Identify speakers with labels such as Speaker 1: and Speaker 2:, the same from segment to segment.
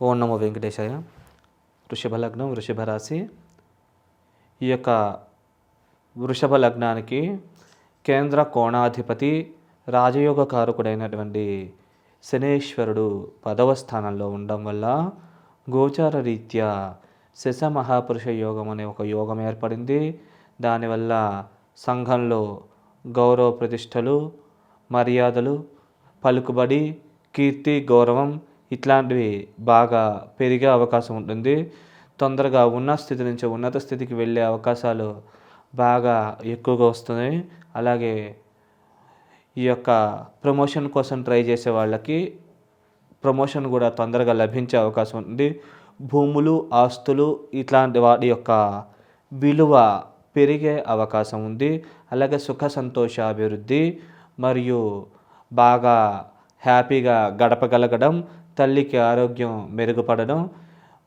Speaker 1: ఓం నమో వెంకటేశాయ. వృషభ లగ్నం వృషభ రాశి. ఈ యొక్క వృషభ లగ్నానికి కేంద్ర కోణాధిపతి రాజయోగ కారకుడైనటువంటి శనేశ్వరుడు పదవ స్థానంలో ఉండడం వల్ల గోచార రీత్యా శశ మహాపురుష యోగం అనే ఒక యోగం ఏర్పడింది. దానివల్ల సంఘంలో గౌరవ ప్రతిష్టలు మర్యాదలు పలుకుబడి కీర్తి గౌరవం ఇట్లాంటివి బాగా పెరిగే అవకాశం ఉంటుంది. తొందరగా ఉన్న స్థితి నుంచి ఉన్నత స్థితికి వెళ్ళే అవకాశాలు బాగా ఎక్కువగా వస్తున్నాయి. అలాగే ఈ యొక్క ప్రమోషన్ కోసం ట్రై చేసే వాళ్ళకి ప్రమోషన్ కూడా తొందరగా లభించే అవకాశం ఉంది భూములు ఆస్తులు ఇట్లాంటి వాటి యొక్క విలువ పెరిగే అవకాశం ఉంది. అలాగే సుఖ సంతోష అభివృద్ధి మరియు బాగా హ్యాపీగా గడపగలగడం తల్లికి ఆరోగ్యం మెరుగుపడడం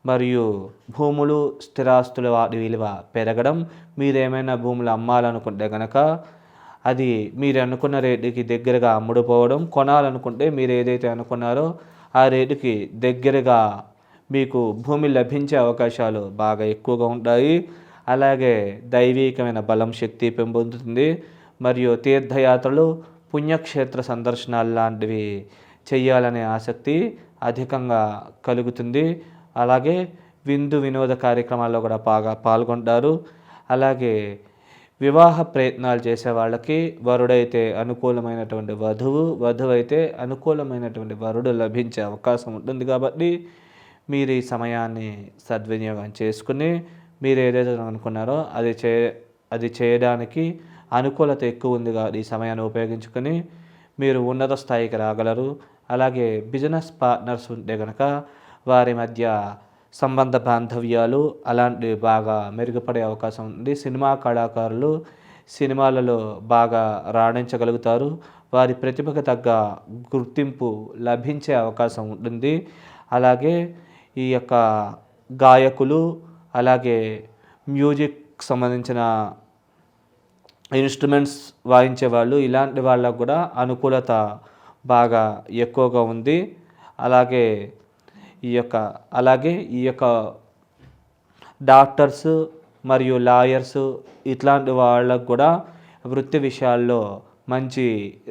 Speaker 1: మరియు భూములు స్థిరాస్తుల వాటి విలువ పెరగడం. మీరేమైనా భూములు అమ్మాలనుకుంటే కనుక అది మీరు అనుకున్న రేటుకి దగ్గరగా అమ్ముడుపోవడం. కొనాలనుకుంటే మీరు ఏదైతే అనుకున్నారో ఆ రేటుకి దగ్గరగా మీకు భూమి లభించే అవకాశాలు బాగా ఎక్కువగా ఉంటాయి. అలాగే దైవీకమైన బలం శక్తి పెంపొందుతుంది. మరియు తీర్థయాత్రలు పుణ్యక్షేత్ర సందర్శనాలు లాంటివి చేయాలనే ఆసక్తి అధికంగా కలుగుతుంది. అలాగే విందు వినోద కార్యక్రమాల్లో కూడా బాగా పాల్గొంటారు. అలాగే వివాహ ప్రయత్నాలు చేసే వాళ్ళకి వరుడైతే అనుకూలమైనటువంటి వధువు వధువు అయితే అనుకూలమైనటువంటి వరుడు లభించే అవకాశం ఉంటుంది కాబట్టి మీరు ఈ సమయాన్ని సద్వినియోగం చేసుకుని మీరు ఏదైతే అనుకున్నారో అది చే అది చేయడానికి అనుకూలత ఎక్కువ ఉంది కాబట్టి ఈ సమయాన్ని ఉపయోగించుకొని మీరు ఉన్నత స్థాయికి రాగలరు. అలాగే బిజినెస్ పార్ట్నర్స్ ఉంటే కనుక వారి మధ్య సంబంధ బాంధవ్యాలు అలాంటివి బాగా మెరుగుపడే అవకాశం ఉంది. సినిమా కళాకారులు సినిమాలలో బాగా రాణించగలుగుతారు. వారి ప్రతిభకు తగ్గ గుర్తింపు లభించే అవకాశం ఉంటుంది. అలాగే ఈ యొక్క గాయకులు అలాగే మ్యూజిక్ సంబంధించిన ఇన్స్ట్రుమెంట్స్ వాయించే వాళ్ళు ఇలాంటి వాళ్ళకు కూడా అనుకూలత బాగా ఎక్కువగా ఉంది. అలాగే ఈ యొక్క అలాగే ఈ యొక్క డాక్టర్స్ మరియు లాయర్స్ ఇట్లాంటి వాళ్ళకు కూడా వృత్తి విషయాల్లో మంచి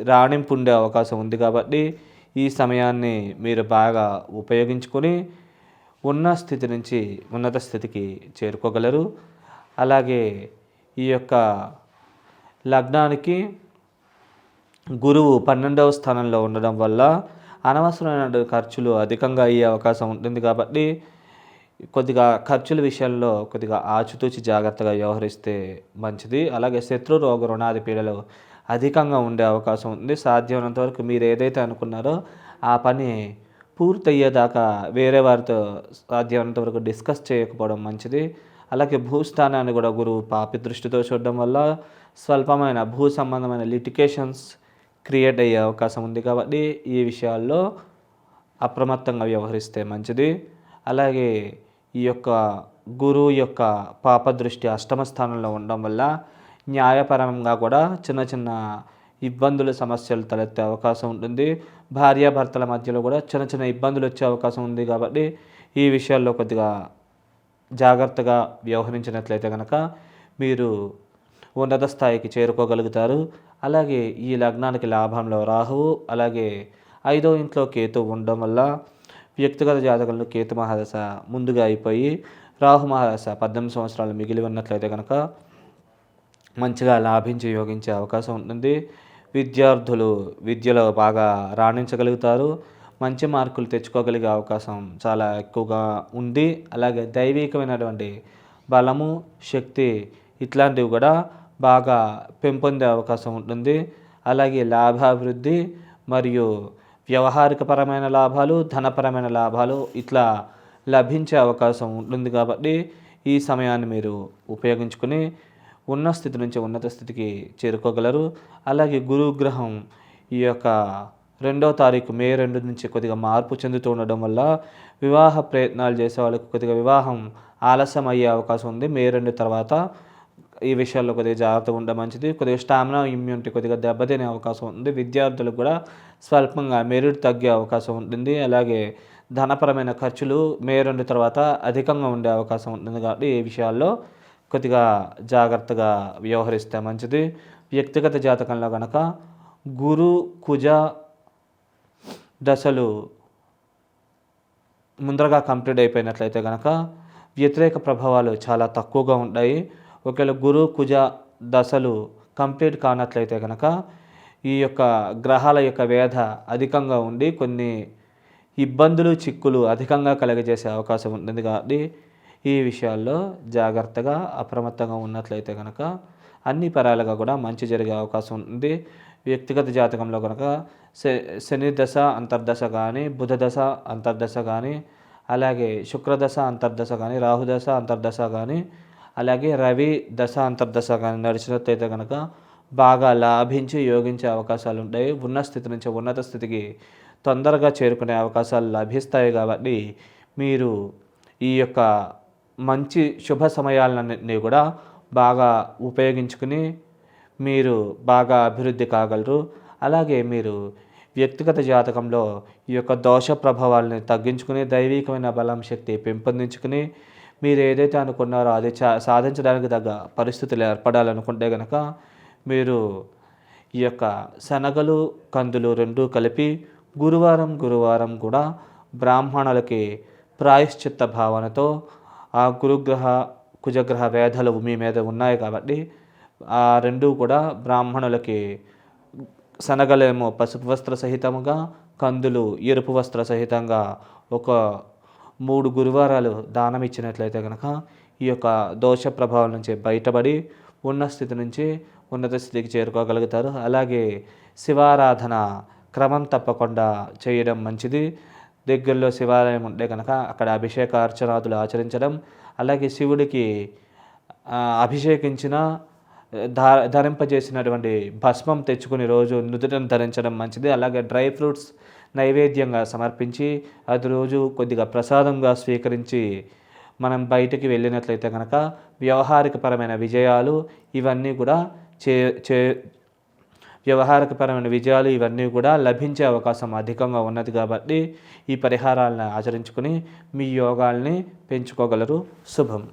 Speaker 1: రాణింపు ఉండే అవకాశం ఉంది కాబట్టి ఈ సమయాన్ని మీరు బాగా ఉపయోగించుకొని ఉన్న స్థితి నుంచి ఉన్నత స్థితికి చేరుకోగలరు. అలాగే ఈ యొక్క లగ్నానికి గురువు పన్నెండవ స్థానంలో ఉండడం వల్ల అనవసరమైన ఖర్చులు అధికంగా అయ్యే అవకాశం ఉంటుంది కాబట్టి కొద్దిగా ఖర్చుల విషయంలో కొద్దిగా ఆచితూచి జాగ్రత్తగా వ్యవహరిస్తే మంచిది. అలాగే శత్రు రోగ రుణాది పీడలు అధికంగా ఉండే అవకాశం ఉంది. సాధ్యమైనంత వరకు మీరు ఏదైతే అనుకున్నారో ఆ పని పూర్తయ్యేదాకా వేరే వారితో సాధ్యమైనంత వరకు డిస్కస్ చేయకపోవడం మంచిది. అలాగే భూస్థానాన్ని కూడా గురువు పాపి దృష్టితో చూడడం వల్ల స్వల్పమైన భూ సంబంధమైన లిటికేషన్స్ క్రియేట్ అయ్యే అవకాశం ఉంది కాబట్టి ఈ విషయాల్లో అప్రమత్తంగా వ్యవహరిస్తే మంచిది. అలాగే ఈ యొక్క గురువు యొక్క పాప దృష్టి అష్టమ స్థానంలో ఉండడం వల్ల న్యాయపరంగా కూడా చిన్న చిన్న ఇబ్బందులు సమస్యలు తలెత్తే అవకాశం ఉంటుంది. భార్యాభర్తల మధ్యలో కూడా చిన్న చిన్న ఇబ్బందులు వచ్చే అవకాశం ఉంది కాబట్టి ఈ విషయాల్లో కొద్దిగా జాగ్రత్తగా వ్యవహరించినట్లయితే కనుక మీరు ఉన్నత స్థాయికి చేరుకోగలుగుతారు. అలాగే ఈ లగ్నానికి లాభంలో రాహువు అలాగే ఐదో ఇంట్లో కేతు ఉండడం వల్ల వ్యక్తిగత జాతకంలో కేతు మహాదశ ముందుగా అయిపోయి రాహు మహాదశ పద్దెనిమిది సంవత్సరాలు మిగిలి ఉన్నట్లయితే కనుక మంచిగా లాభించి యోగించే అవకాశం ఉంటుంది. విద్యార్థులు విద్యలో బాగా రాణించగలుగుతారు. మంచి మార్కులు తెచ్చుకోగలిగే అవకాశం చాలా ఎక్కువగా ఉంది. అలాగే దైవికమైనటువంటి బలము శక్తి ఇట్లాంటివి కూడా బాగా పెంపొందే అవకాశం ఉంటుంది. అలాగే లాభాభివృద్ధి మరియు వ్యవహారికపరమైన లాభాలు ధనపరమైన లాభాలు ఇట్లా లభించే అవకాశం ఉంటుంది కాబట్టి ఈ సమయాన్ని మీరు ఉపయోగించుకుని ఉన్న స్థితి నుంచి ఉన్నత స్థితికి చేరుకోగలరు. అలాగే గురుగ్రహం ఈ యొక్క రెండవ తారీఖు మే రెండు నుంచి కొద్దిగా మార్పు చెందుతూ ఉండడం వల్ల వివాహ ప్రయత్నాలు చేసే వాళ్ళకి కొద్దిగా వివాహం ఆలస్యం అయ్యే అవకాశం ఉంది. మే రెండు తర్వాత ఈ విషయాల్లో కొద్దిగా జాగ్రత్తగా ఉండడం మంచిది. కొద్దిగా స్టామినా ఇమ్యూనిటీ కొద్దిగా దెబ్బతినే అవకాశం ఉంది. విద్యార్థులకు కూడా స్వల్పంగా మెరిట్ తగ్గే అవకాశం ఉంటుంది. అలాగే ధనపరమైన ఖర్చులు మే రెండు తర్వాత అధికంగా ఉండే అవకాశం ఉంటుంది కాబట్టి ఈ విషయాల్లో కొద్దిగా జాగ్రత్తగా వ్యవహరిస్తే మంచిది. వ్యక్తిగత జాతకంలో కనుక గురు కుజ దశలు ముందరగా కంప్లీట్ అయిపోయినట్లయితే కనుక వ్యతిరేక ప్రభావాలు చాలా తక్కువగా ఉంటాయి. ఒకవేళ గురు కుజ దశలు కంప్లీట్ కానట్లయితే కనుక ఈ యొక్క గ్రహాల యొక్క వేధ అధికంగా ఉండి కొన్ని ఇబ్బందులు చిక్కులు అధికంగా కలగజేసే అవకాశం ఉంటుంది కాబట్టి ఈ విషయాల్లో జాగ్రత్తగా అప్రమత్తంగా ఉన్నట్లయితే కనుక అన్ని పరాలుగా కూడా మంచి జరిగే అవకాశం ఉంది వ్యక్తిగత జాతకంలో కనుక శని దశ అంతర్దశ కానీ బుధ దశ అంతర్దశ కానీ అలాగే శుక్రదశ అంతర్దశ కానీ రాహుదశ అంతర్దశ కానీ అలాగే రవి దశ అంతర్దశ కానీ నడిచినట్లయితే కనుక బాగా లాభించి యోగించే అవకాశాలు ఉంటాయి. ఉన్న స్థితి నుంచి ఉన్నత స్థితికి తొందరగా చేరుకునే అవకాశాలు లభిస్తాయి కాబట్టి మీరు ఈ యొక్క మంచి శుభ సమయాలన్నింటినీ కూడా బాగా ఉపయోగించుకుని మీరు బాగా అభివృద్ధి కాగలరు. అలాగే మీరు వ్యక్తిగత జాతకంలో ఈ యొక్క దోష ప్రభావాలని తగ్గించుకుని దైవికమైన బలం శక్తి పెంపొందించుకుని మీరు ఏదైతే అనుకున్నారో అది చా సాధించడానికి తగ్గ పరిస్థితులు ఏర్పడాలనుకుంటే కనుక మీరు ఈ యొక్క శనగలు కందులు రెండు కలిపి గురువారం గురువారం కూడా బ్రాహ్మణులకి ప్రాయశ్చిత్త భావనతో ఆ గురుగ్రహ కుజగ్రహ వేధలు మీ మీద ఉన్నాయి కాబట్టి ఆ రెండు కూడా బ్రాహ్మణులకి శనగలేమో పసుపు వస్త్ర సహితముగా కందులు ఎరుపు వస్త్ర సహితంగా ఒక మూడు గురువారాలు దానం ఇచ్చినట్లయితే కనుక ఈ యొక్క దోష ప్రభావం నుంచి బయటపడి ఉన్న స్థితి నుంచి ఉన్నత స్థితికి చేరుకోగలుగుతారు. అలాగే శివారాధన క్రమం తప్పకుండా చేయడం మంచిది. దగ్గరలో శివాలయం ఉంటే కనుక అక్కడ అభిషేక అర్చనాదులు ఆచరించడం అలాగే శివుడికి అభిషేకించిన ధ ధరింపజేసినటువంటి భస్మం తెచ్చుకుని రోజు నుదుటను ధరించడం మంచిది. అలాగే డ్రై ఫ్రూట్స్ నైవేద్యంగా సమర్పించి అది రోజు కొద్దిగా ప్రసాదంగా స్వీకరించి మనం బయటికి వెళ్ళినట్లయితే కనుక వ్యవహారికపరమైన విజయాలు ఇవన్నీ కూడా చే చే వ్యవహారికపరమైన విజయాలు ఇవన్నీ కూడా లభించే అవకాశం అధికంగా ఉన్నది కాబట్టి ఈ పరిహారాలను ఆచరించుకుని మీ యోగాల్ని పెంచుకోగలరు. శుభం.